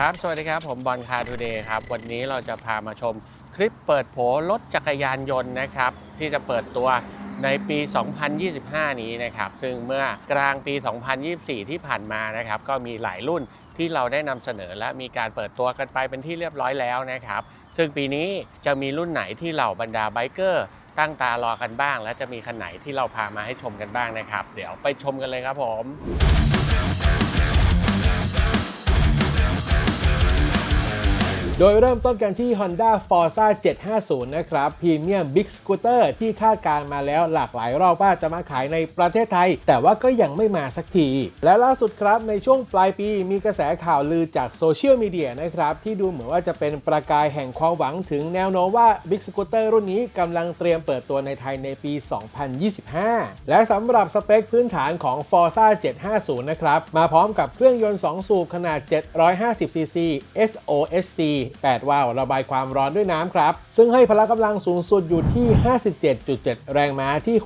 ครับ สวัสดีครับ ผมบอลคาทูเดย์ครับ วันนี้เราจะพามาชมคลิปเปิดโผรถจักรยานยนต์นะครับ ที่จะเปิดตัวในปี 2025 นี้นะครับ ซึ่งเมื่อกลางปี 2024 ที่ผ่านมานะครับ ก็มีหลายรุ่นที่เราได้นำเสนอและมีการเปิดตัวกันไปเป็นที่เรียบร้อยแล้วนะครับ ซึ่งปีนี้จะมีรุ่นไหนที่เหล่าบรรดาไบเกอร์ตั้งตารอกันบ้าง และจะมีคันไหนที่เราพามาให้ชมกันบ้างนะครับ เดี๋ยวไปชมกันเลยครับผม โดยเริ่มต้นกันที่ Honda Forza 750 นะครับพรีเมียมบิ๊กสกูตเตอร์ที่คาดการมาแล้วหลากหลายรอบว่าจะมาขายในประเทศไทย แต่ว่าก็ยังไม่มาสักที และล่าสุดครับในช่วงปลายปีมีกระแสข่าวลือจากโซเชียลมีเดียนะครับ ที่ดูเหมือนว่าจะเป็นประกายแห่งความหวังถึงแนวโน้มว่าบิ๊กสกูตเตอร์รุ่นนี้กำลังเตรียมเปิดตัวในไทยในปี 2025 และสำหรับสเปคพื้นฐานของ Forza 750 นะครับมาพร้อมกับเครื่องยนต์ 2 สูบขนาด 750cc SOHC 8 วาล์วระบายความร้อนด้วยน้ำครับ ซึ่งให้พละกำลังสูงสุดอยู่ที่ 57.7 แรงม้าที่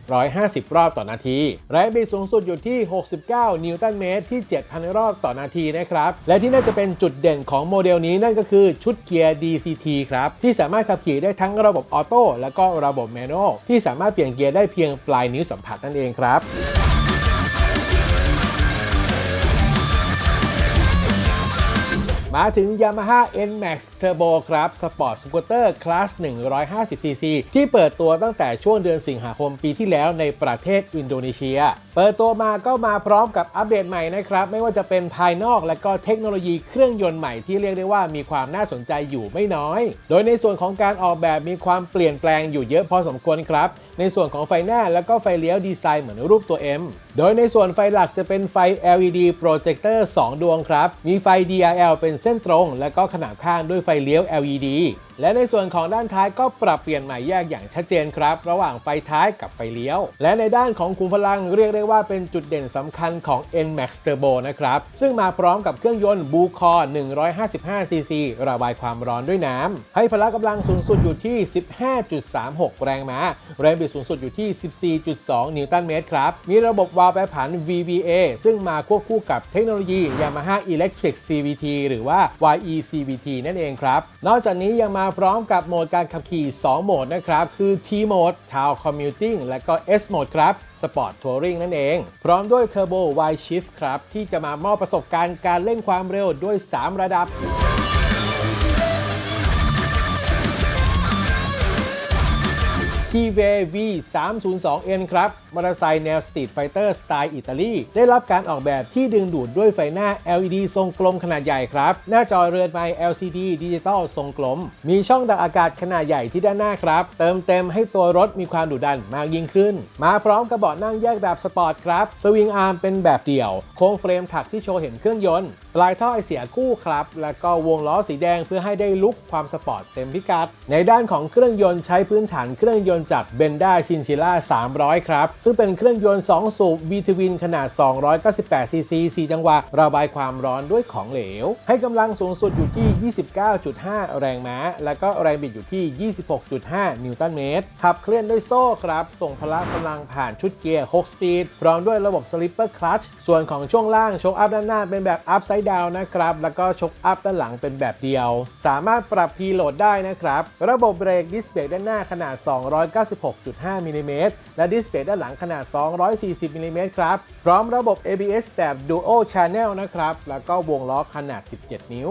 6,750 รอบต่อนาที แรงบิดสูงสุดอยู่ที่ 69 นิวตันเมตรที่ 7,000 รอบต่อนาทีนะครับ และที่น่าจะเป็นจุดเด่นของโมเดลนี้นั่นก็คือชุดเกียร์ DCT ครับ ที่สามารถขับขี่ได้ทั้งระบบออโต้และก็ระบบแมนนวลที่สามารถเปลี่ยนเกียร์ได้เพียงปลายนิ้วสัมผัสนั่นเองครับ มาถึง Yamaha NMAX Turbo ครับ สปอร์ตสกูตเตอร์คลาส 150cc ที่เปิดตัวตั้งแต่ช่วงเดือนสิงหาคมปีที่แล้วในประเทศอินโดนีเซียเปิดตัวมาก็มาพร้อมกับอัปเดตใหม่นะครับ ไม่ว่าจะเป็นภายนอกและก็เทคโนโลยีเครื่องยนต์ใหม่ที่เรียกได้ว่ามีความน่าสนใจอยู่ไม่น้อย โดยในส่วนของการออกแบบมีความเปลี่ยนแปลงอยู่เยอะพอสมควรครับ ในส่วนของไฟหน้าและก็ไฟเลี้ยวดีไซน์เหมือนรูปตัว M โดยในส่วนไฟหลักจะเป็นไฟ LED โปรเจคเตอร์2ดวงครับ มีไฟ DRL เป็นเส้นตรง และก็ขนาบข้างด้วยไฟเลี้ยว LED และในส่วนของด้านท้ายก็ปรับเปลี่ยนใหม่แยกอย่างชัดเจนครับ ระหว่างไฟท้ายกับไฟเลี้ยว และในด้านของขุมพลังเรียกได้ว่าเป็นจุดเด่นสำคัญของ NMAX Turbo นะครับ ซึ่งมาพร้อมกับเครื่องยนต์บูคอ 155cc ระบายความร้อนด้วยน้ำ ให้พละกำลังสูงสุดอยู่ที่ 15.36 แรงม้า แรงบิดสูงสุดอยู่ที่ 14.2 นิวตันเมตรครับ มีระบบวาล์วแปรผัน VVA ซึ่งมาควบคู่กับเทคโนโลยี Yamaha Electric CVT หรือว่า YECVT นั่นเองครับ นอกจากนี้ยังมาพร้อมกับโหมดการขับขี่ 2 โหมดนะครับ คือ T Mode Town Commuting และก็ S Mode ครับ Sport Touring นั่นเอง พร้อมด้วย Turbo Y Shift ครับ ที่จะมามอบประสบการณ์การเล่นความเร็วด้วย 3 ระดับ k v V 3 0 2 N ครับ มอเตอร์ไซค์แนวสตรีทไฟเตอร์สไตล์อิตาลี ได้รับการออกแบบที่ดึงดูดด้วยไฟหน้า LED ทรงกลมขนาดใหญ่ครับ หน้าจอเรือนไม้ LCD ดิจิตอลทรงกลม มีช่องดักอากาศขนาดใหญ่ที่ด้านหน้าครับ เติมเต็มให้ตัวรถมีความดุดันมากยิ่งขึ้น มาพร้อมกับเบาะนั่งแยกแบบสปอร์ตครับ สวิงอาร์มเป็นแบบเดี่ยว โค้งเฟรมถักที่โชว์เห็นเครื่องยนต์ ลายท่อไอเสียคู่ครับ แล้วก็วงล้อสีแดงเพื่อให้ได้ลุกความสปอร์ตเต็มพิกัด ในด้านของเครื่องยนต์ใช้พื้นฐานเครื่องยนต์จากเบนด้าชินชิล่า300 ครับ ซึ่งเป็นเครื่องยนต์ 2 สูบ v t w i n ขนาด 298 ซีซี 4 จังหวะ ระบายความร้อนด้วยของเหลว ให้กำลังสูงสุดอยู่ที่ 29.5 แรงม้า และก็แรงบิดอยู่ที่ 26.5 นิวตันเมตร ขับเคลื่อนด้วยโซ่ครับ ส่งพละกำลังผ่านชุดเกียร์ 6 สปีด พร้อมด้วยระบบ Slipper Clutch ส่วนของช่วงล่างโชคอัพด้านหน้าเป็นแบบอัพไซดาวนะครับ แล้วก็โชคอัพด้านหลังเป็นแบบเดียว สามารถปรับพีโหลดได้นะครับ ระบบเบรกดิสเบรกด้านหน้าขนาด 296.5มิลลิเมตรและดิสเบรกด้านหลังขนาด 240มิลลิเมตรครับ พร้อมระบบ ABS แบบ Dual Channel นะครับ แล้วก็วงล้อขนาด 17 นิ้ว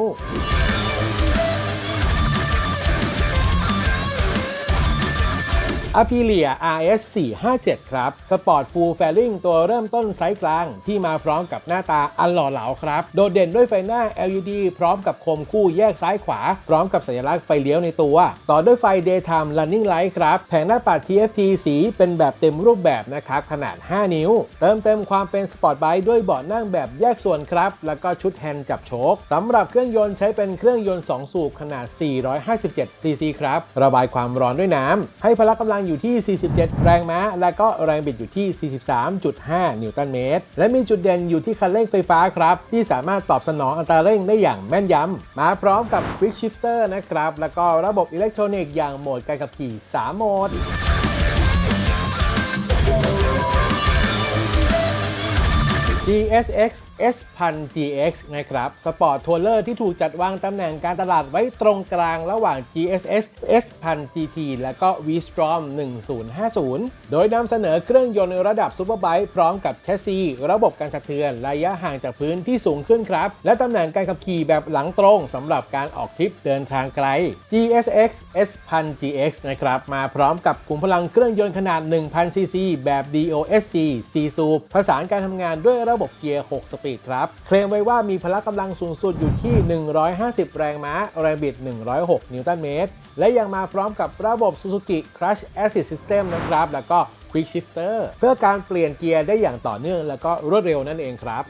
a p i l i a RS 457 ครับ สปอร์ตฟูลแฟลิงตัวเริ่มต้นไซส์กลางที่มาพร้อมกับหน้าตาอันหล่อเหลาครับ โดดเด่นด้วยไฟหน้า LED พร้อมกับโคมคู่แยกซ้ายขวา พร้อมกับสัญลักษณ์ไฟเลี้ยวในตัว ต่อด้วยไฟ Daytime Running Light ครับ แผงหน้าปัด TFT สีเป็นแบบเต็มรูปแบบนะครับ ขนาด 5 นิ้ว เติมเต็มความเป็นสปอร์ตไบค์ด้วยเบาะนั่งแบบแยกส่วนครับ แล้วก็ชุดแฮนด์จับโชคสำหรับเครื่องยนต์ใช้เป็นเครื่องยนต์ 2 สูบขนาด 457ซีซีครับ ระบายความร้อนด้วยน้ำให้พละกำลังางอยู่ที่ 47 แรงม้า และก็แรงบิดอยู่ที่ 43.5 นิวตันเมตร และมีจุดเด่นอยู่ที่คันเร่งไฟฟ้าครับ ที่สามารถตอบสนองอัตราเร่งได้อย่างแม่นยำ มาพร้อมกับ Quick Shifter นะครับ แล้วก็ระบบอิเล็กทรอนิกส์อย่างโหมดการขับขี่ 3 โหมด DSX S1000 GX นะครับ สปอร์ตทัวร์เลอร์ที่ถูกจัดวางตำแหน่งการตลาดไว้ตรงกลางระหว่าง GSX S1000 GT และก็ V-Strom 1050 โดยนำเสนอเครื่องยนต์ระดับซูเปอร์ไบค์พร้อมกับแชสซี ระบบการสะเทือนระยะห่างจากพื้นที่สูงขึ้นครับ และตำแหน่งการขับขี่แบบหลังตรงสำหรับการออกทริปเดินทางไกล GSX S1000 GX นะครับ มาพร้อมกับขุมพลังเครื่องยนต์ขนาด 1000cc แบบ DOSC 4 สูบผสานการทำงานด้วยระบบเกียร์ 6 สปีดครับ เคลมไว้ว่ามีพละกำลังสูงสุดอยู่ที่ 150 แรงม้า แรงบิด 106 นิวตันเมตร และยังมาพร้อมกับระบบ Suzuki Crush Assist System นะครับ แล้วก็ Quick Shifter เพื่อการเปลี่ยนเกียร์ได้อย่างต่อเนื่อง แล้วก็รวดเร็วนั่นเองครับ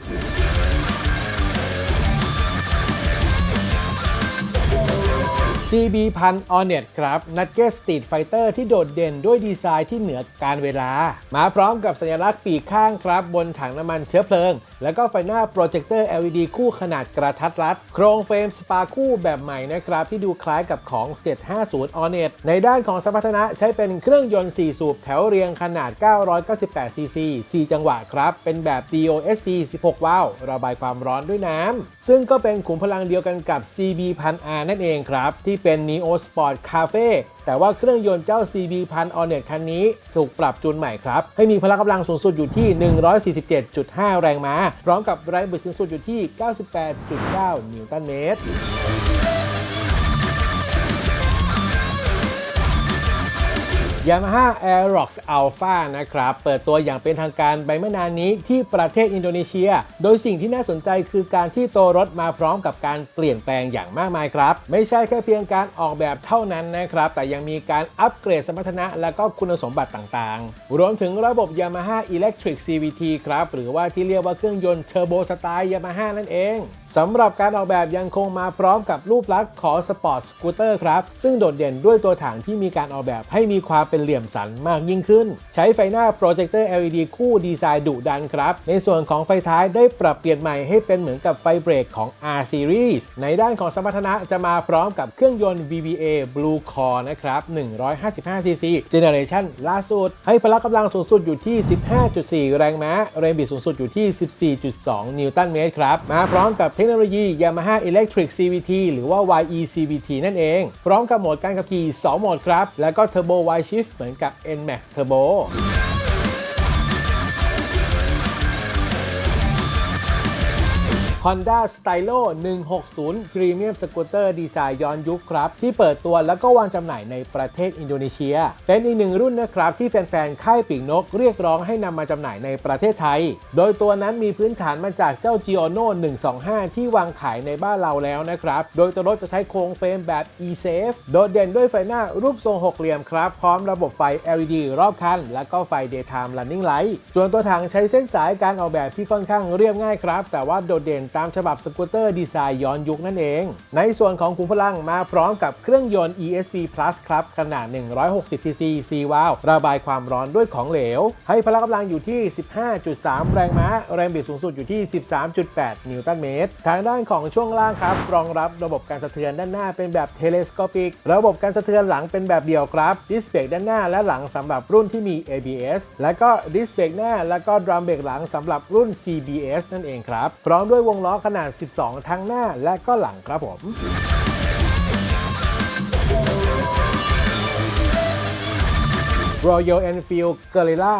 CB พันออเน็ตครับนัดเก็ตสตรีทไฟเตอร์ที่โดดเด่นด้วยดีไซน์ที่เหนือการเวลา มาพร้อมกับสัญลักษณ์ปีกข้างครับ บนถังน้ำมันเชื้อเพลิง แล้วก็ไฟหน้าโปรเจคเตอร์ LED คู่ขนาดกระทัดรัด โครงเฟรมสปาคู่แบบใหม่นะครับ ที่ดูคล้ายกับของ 750 o n e t ในด้านของสมรรถนะใช้เป็นเครื่องยนต์ 4 สูบแถวเรียงขนาด 998 cc 4 จังหวะครับ เป็นแบบ DOSC 16 วาล์วระบายความร้อนด้วยน้ำซึ่งก็เป็นขุมพลังเดียวกันกับ CB 1 0 0 R นั่นเองครับที่เป็น Neo Sport Cafe แต่ว่าเครื่องยนต์เจ้า CB 1 0 0 Onet คันนี้ถูกปรับจูนใหม่ครับ ให้มีพละกำลังสูงสุดอยู่ที่ 147.5 แรงม้า พร้อมกับแรงบิดสูงสุดอยู่ที่ 98.9 นิวตันเมตร Yamaha Aerox Alpha นะครับ เปิดตัวอย่างเป็นทางการไปเมื่อนานนี้ที่ประเทศอินโดนีเซีย โดยสิ่งที่น่าสนใจคือการที่ตัวรถมาพร้อมกับการเปลี่ยนแปลงอย่างมากมายครับ ไม่ใช่แค่เพียงการออกแบบเท่านั้นนะครับ แต่ยังมีการอัปเกรดสมรรถนะและก็คุณสมบัติต่างๆ รวมถึงระบบ Yamaha Electric CVT ครับ หรือว่าที่เรียกว่าเครื่องยนต์เทอร์โบสไตล์ Yamaha นั่นเองสำหรับการออกแบบยังคงมาพร้อมกับรูปลักษณ์ของสปอร์ตสกูตเตอร์ครับซึ่งโดดเด่นด้วยตัวถังที่มีการออกแบบให้มีความเป็นเหลี่ยมสันมากยิ่งขึ้น ใช้ไฟหน้าโปรเจคเตอร์ LED คู่ดีไซน์ดุดันครับ ในส่วนของไฟท้ายได้ปรับเปลี่ยนใหม่ให้เป็นเหมือนกับไฟเบรกของ R Series ในด้านของสมรรถนะจะมาพร้อมกับเครื่องยนต์ VVA Blue Core นะครับ 155cc Generation ล่าสุด ให้พละกำลังสูงสุดอยู่ที่ 15.4 แรงม้า แรงบิดสูงสุดอยู่ที่ 14.2 นิวตันเมตรครับ มาพร้อมกับเทคโนโลยี Yamaha Electric CVT หรือว่า YE CVT นั่นเอง พร้อมกับโหมดการขับขี่ 2 โหมดครับ แล้วก็ Turbo Y Shift เหมือนกับ NMAX Turbo Honda Stylo 160 Premium Scooter ดีไซน์ย้อนยุคครับ ที่เปิดตัวแล้วก็วางจำหน่ายในประเทศอินโดนีเซีย เป็นอีกหนึ่งรุ่นนะครับที่แฟนๆ ค่ายปีกนกเรียกร้องให้นำมาจำหน่ายในประเทศไทย โดยตัวนั้นมีพื้นฐานมาจากเจ้า Giono 125 ที่วางขายในบ้านเราแล้วนะครับ โดยตัวรถจะใช้โครงเฟรมแบบ e-safe โดดเด่นด้วยไฟหน้ารูปทรงหกเหลี่ยมครับ พร้อมระบบไฟ LED รอบคัน และก็ไฟ daytime running light ส่วนตัวถังใช้เส้นสายการออกแบบที่ค่อนข้างเรียบง่ายครับ แต่ว่าโดดเด่นตามฉบับสกูตเตอร์ดีไซน์ย้อนยุคนั่นเอง ในส่วนของขุมพลังมาพร้อมกับเครื่องยนต์ ESV Plus ครับ ขนาด 160cc 4วาล์วระบายความร้อนด้วยของเหลว ให้พละกำลังอยู่ที่ 15.3 แรงม้า แรงบิดสูงสุดอยู่ที่ 13.8 นิวตันเมตร ทางด้านของช่วงล่างครับ รองรับระบบการสะเทือนด้านหน้าเป็นแบบเทเลสโคปิก ระบบการสะเทือนหลังเป็นแบบเดี่ยวครับดิสเบรกด้านหน้าและหลังสำหรับรุ่นที่มี ABS และก็ดิสเบรกหน้า และก็ดรัมเบรกหลังสำหรับรุ่น CBS นั่นเองครับ พร้อมด้วยวงล้อขนาด 12 ทั้งหน้าและก็หลังครับผม Royal Enfield Guerrilla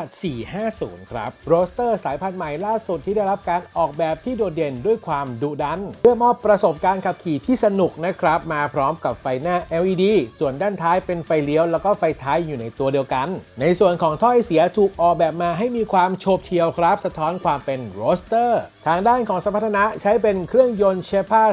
450 ครับ โรสเตอร์สายพันธุ์ใหม่ล่าสุดที่ได้รับการออกแบบที่โดดเด่นด้วยความดุดัน เพื่อมอบประสบการณ์ขับขี่ที่สนุกนะครับ มาพร้อมกับไฟหน้า LED ส่วนด้านท้ายเป็นไฟเลี้ยว แล้วก็ไฟท้ายอยู่ในตัวเดียวกัน ในส่วนของถ้อยเสียถูกออกแบบมาให้มีความโฉบเฉี่ยวครับ สะท้อนความเป็นโรสเตอร์ ทางด้านของสมรรถนะใช้เป็นเครื่องยนต์เชพา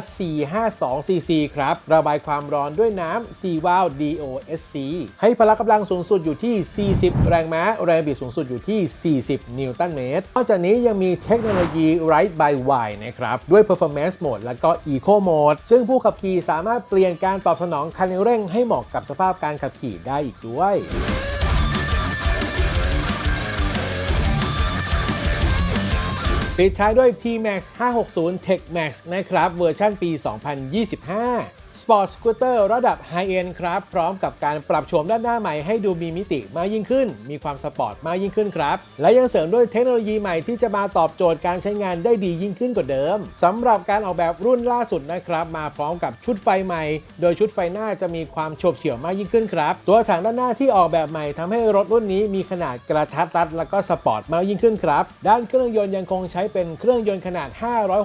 452cc ครับ ระบายความร้อนด้วยน้ำ4วาล์ว DOSC ให้พละกำลังสูงสุดอยู่ที่40 แรงม้า แรงบิดสูงสุดอยู่ที่ 40 นิวตันเมตร นอกจากนี้ยังมีเทคโนโลยี Ride by Wire นะครับ ด้วย Performance Mode และก็ Eco Mode ซึ่งผู้ขับขี่สามารถเปลี่ยนการตอบสนองคันเร่งให้เหมาะกับสภาพการขับขี่ได้อีกด้วยปิดท้ายด้วย T-Max 560 Tech Max นะครับ เวอร์ชันปี 2025 สปอร์ตสกูตเตอร์ระดับไฮเอ็นครับ พร้อมกับการปรับโฉมด้านหน้าใหม่ให้ดูมีมิติมากยิ่งขึ้น มีความสปอร์ตมากยิ่งขึ้นครับ และยังเสริมด้วยเทคโนโลยีใหม่ที่จะมาตอบโจทย์การใช้งานได้ดียิ่งขึ้นกว่าเดิมสำหรับการออกแบบรุ่นล่าสุดนะครับ มาพร้อมกับชุดไฟใหม่ โดยชุดไฟหน้าจะมีความโฉบเฉี่ยวมากยิ่งขึ้นครับ ตัวถังด้านหน้าที่ออกแบบใหม่ทำให้รถรุ่นนี้มีขนาดกระทัดรัดและก็สปอร์ตมากยิ่งขึ้นครับ ด้านเครื่องยนต์ยังคงใช้เป็นเครื่องยนต์ขนาด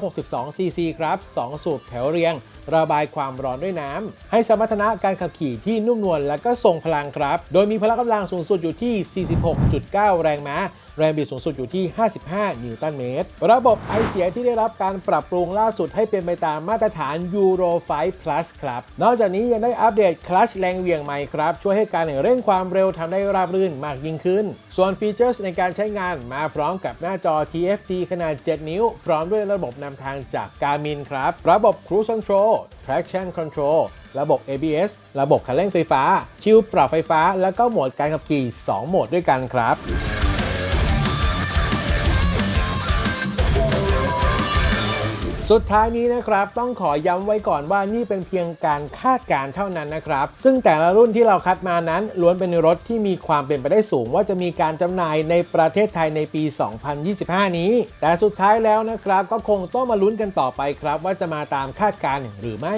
562 ซีซีครับ 2 สูบแถวเรียง ระบายความร้อนด้วยน้ำให้สมรรถนะการขับขี่ที่นุ่มนวลและก็ทรงพลังครับ โดยมีพละกำลังสูงสุดอยู่ที่ 46.9 แรงม้าแรงบิดสูงสุดอยู่ที่ 55 นิวตันเมตร ระบบไอเสียที่ได้รับการปรับปรุงล่าสุดให้เป็นไปตามมาตรฐาน Euro 5 Plus ครับ นอกจากนี้ยังได้อัปเดตคลัชแรงเหวี่ยงใหม่ครับ ช่วยให้การเร่งความเร็วทำได้ราบรื่นมากยิ่งขึ้น ส่วนฟีเจอร์ในการใช้งานมาพร้อมกับหน้าจอ TFT ขนาด 7 นิ้ว พร้อมด้วยระบบนำทางจาก Garmin ครับ ระบบ Cruise Control Traction Control ระบบ ABS ระบบคันเร่งไฟฟ้า ชิลปรับไฟฟ้า แล้วก็โหมดการขับขี่ 2 โหมดด้วยกันครับ สุดท้ายนี้นะครับต้องขอย้ำไว้ก่อนว่านี่เป็นเพียงการคาดการณ์เท่านั้นนะครับ ซึ่งแต่ละรุ่นที่เราคัดมานั้นล้วนเป็นรถที่มีความเป็นไปได้สูง ว่าจะมีการจำหน่ายในประเทศไทยในปี 2025 นี้ แต่สุดท้ายแล้วนะครับก็คงต้องมาลุ้นกันต่อไปครับ ว่าจะมาตามคาดการณ์หรือไม่